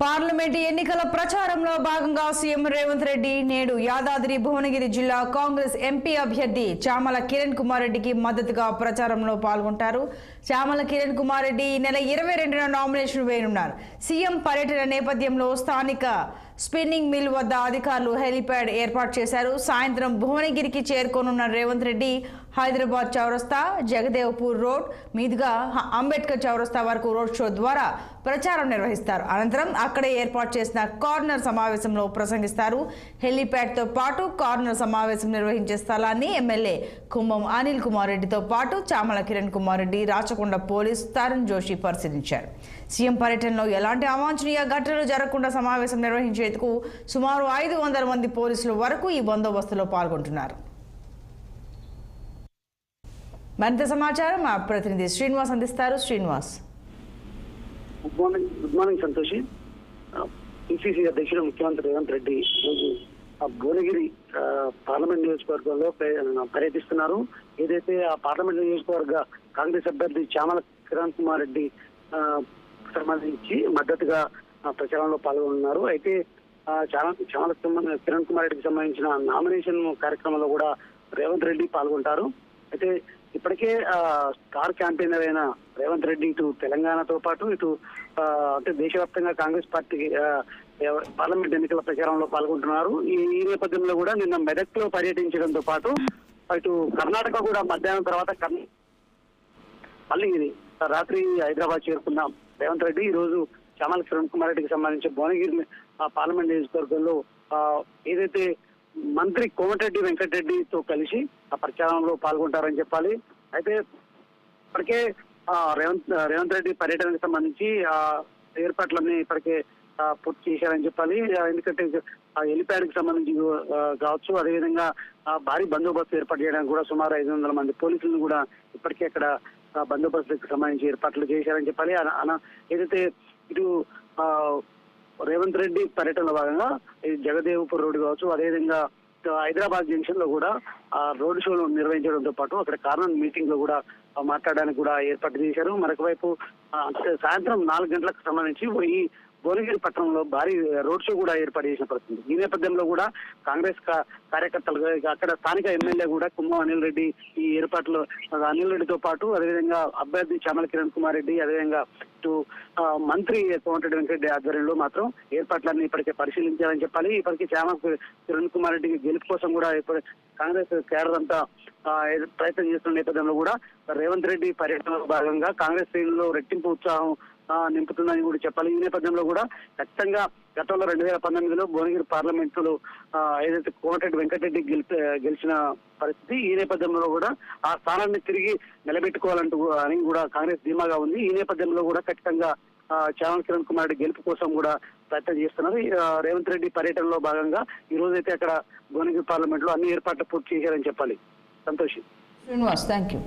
Parliament ఎన్నికల ప్రచారంలో భాగంగా సీఎం రేవంత్ రెడ్డి నేడు యాదాద్రి భువనగిరి జిల్లా కాంగ్రెస్ ఎంపీ అభ్యర్థి చామల కిరణ్ కుమార్ రెడ్డికి మద్దతుగా ప్రచారంలో పాల్గొంటారు. చామల కిరణ్ కుమార్ రెడ్డి ఈ నెల ఇరవై రెండున నామినేషన్ వేయనున్నారు. సీఎం పర్యటన నేపథ్యంలో స్థానిక స్పిన్నింగ్ మిల్ వద్ద అధికారులు హెలిప్యాడ్ ఏర్పాటు చేశారు. సాయంత్రం భువనగిరికి చేరుకోనున్న రేవంత్ రెడ్డి హైదరాబాద్ చౌరస్తా జగదేవ్పూర్ రోడ్ మీదుగా అంబేద్కర్ చౌరస్తా వరకు రోడ్ షో ద్వారా ప్రచారం నిర్వహిస్తారు. అనంతరం అక్కడే ఏర్పాటు చేసిన కార్నర్ సమావేశంలో ప్రసంగిస్తారు. హెలిప్యాడ్తో పాటు కార్నర్ సమావేశం నిర్వహించే స్థలాన్ని ఎమ్మెల్యే కుంభం అనిల్ కుమార్ రెడ్డితో పాటు చామల కిరణ్ కుమార్ రెడ్డి రాచకొండ పోలీస్ తరుణ్ జోషి పరిశీలించారు. సీఎం పర్యటనలో ఎలాంటి అవాంఛనీయ ఘటనలు జరగకుండా సమావేశం నిర్వహించేందుకు సుమారు ఐదు వందల మంది పోలీసుల వరకు ఈ బందోబస్తులో పాల్గొంటున్నారు. మరింత సమాచారం మా ప్రతినిధి శ్రీనివాస్ అందిస్తారు. Srinivas. Good morning good morning Santoshi. PCC అధ్యక్షుడు ముఖ్యమంత్రి రేవంత్ రెడ్డి ఈరోజు ఆ భువనగిరి పార్లమెంట్ నియోజకవర్గంలో పర్యటిస్తున్నారు. ఏదైతే ఆ పార్లమెంట్ నియోజకవర్గ కాంగ్రెస్ అభ్యర్థి చామల కిరణ్ కుమార్ రెడ్డి సంబంధించి మద్దతుగా ప్రచారంలో పాల్గొన్నారు అయితే చాలా చాలా కిరణ్ కుమార్ రెడ్డికి సంబంధించిన నామినేషన్ కార్యక్రమంలో కూడా రేవంత్ రెడ్డి పాల్గొంటారు. అయితే ఇప్పటికే స్టార్ క్యాంపెయినర్ అయిన రేవంత్ రెడ్డి ఇటు తెలంగాణతో పాటు ఇటు అంటే దేశవ్యాప్తంగా కాంగ్రెస్ పార్టీకి పార్లమెంట్ ఎన్నికల ప్రచారంలో పాల్గొంటున్నారు. ఈ నేపథ్యంలో కూడా నిన్న మెదక్లో పర్యటించడంతో పాటు ఇటు కర్ణాటక కూడా మధ్యాహ్నం తర్వాత మళ్ళీ ఇది రాత్రి హైదరాబాద్ చేరుకున్నాం. రేవంత్ రెడ్డి ఈ రోజు చామల కిరణ్ కుమార్ రెడ్డికి సంబంధించి భువనగిరి పార్లమెంట్ నియోజకవర్గంలో ఆ, ఏదైతే మంత్రి కోమటిరెడ్డి వెంకటరెడ్డితో కలిసి ఆ ప్రచారంలో పాల్గొంటారని చెప్పాలి. అయితే ఇప్పటికే ఆ, రేవంత్ రేవంత్ రెడ్డి పర్యటనకు సంబంధించి ఆ ఏర్పాట్లన్నీ ఇప్పటికే పూర్తి చేశారని చెప్పాలి. ఎందుకంటే ఆ హెలిప్యాడ్కి సంబంధించి కావచ్చు అదేవిధంగా భారీ బందోబస్తు ఏర్పాటు చేయడానికి కూడా సుమారు ఐదు వందల మంది పోలీసులను కూడా ఇప్పటికే అక్కడ ఆ, బందోబస్తుకు సంబంధించి ఏర్పాట్లు చేశారని చెప్పాలి. అన- ఏదైతే ఇటు రేవంత్ రెడ్డి పర్యటనలో భాగంగా ఈ జగదేవ్పూర్ రోడ్డు కావచ్చు అదేవిధంగా హైదరాబాద్ జంక్షన్లో కూడా ఆ రోడ్ షో నిర్వహించడంతో పాటు అక్కడ కార్నర్ మీటింగ్లో కూడా మాట్లాడడానికి కూడా ఏర్పాటు చేశారు. మరొక వైపు సాయంత్రం నాలుగు గంటలకు సంబంధించి ఈ భువనగిరి పట్టణంలో భారీ రోడ్ షో కూడా ఏర్పాటు చేసిన పరిస్థితి. ఈ నేపథ్యంలో కూడా కాంగ్రెస్ కార్యకర్తలు అక్కడ స్థానిక ఎమ్మెల్యే కూడా కుంభం అనిల్ రెడ్డి ఈ ఏర్పాట్లో అనిల్ రెడ్డితో పాటు అదేవిధంగా అభ్యర్థి చామల కిరణ్ కుమార్ రెడ్డి అదేవిధంగా ఇటు మంత్రి కోమటిరెడ్డి వెంకటరెడ్డి ఆధ్వర్యంలో మాత్రం ఏర్పాట్లన్నీ ఇప్పటికే పరిశీలించారని చెప్పాలి. ఇప్పటికే చామల కిరణ్ కుమార్ రెడ్డి గెలుపు కోసం కూడా ఇప్పుడు కాంగ్రెస్ కేడర్ అంతా ప్రయత్నం చేస్తున్న నేపథ్యంలో కూడా రేవంత్ రెడ్డి పర్యటనలో భాగంగా కాంగ్రెస్ శ్రేణుల్లో రెట్టింపు ఉత్సాహం నింపుతుందని కూడా చెప్పాలి. ఈ నేపథ్యంలో కూడా ఖచ్చితంగా గతంలో రెండు వేల పంతొమ్మిదిలో భువనగిరి పార్లమెంటులో లో ఏదైతే కోమటిరెడ్డి వెంకటరెడ్డి గెలిపి గెలిచిన పరిస్థితి ఈ నేపథ్యంలో కూడా ఆ స్థానాన్ని తిరిగి నిలబెట్టుకోవాలంటూ అని కూడా కాంగ్రెస్ ధీమాగా ఉంది. ఈ నేపథ్యంలో కూడా ఖచ్చితంగా చావన్ కిరణ్ కుమార్ రెడ్డి గెలుపు కోసం కూడా ప్రయత్నం చేస్తున్నారు. రేవంత్ రెడ్డి పర్యటనలో భాగంగా ఈ రోజైతే అక్కడ భువనగిరి పార్లమెంట్లో అన్ని ఏర్పాట్లు పూర్తి చేశారని చెప్పాలి. సంతోషి. Srinivas thank you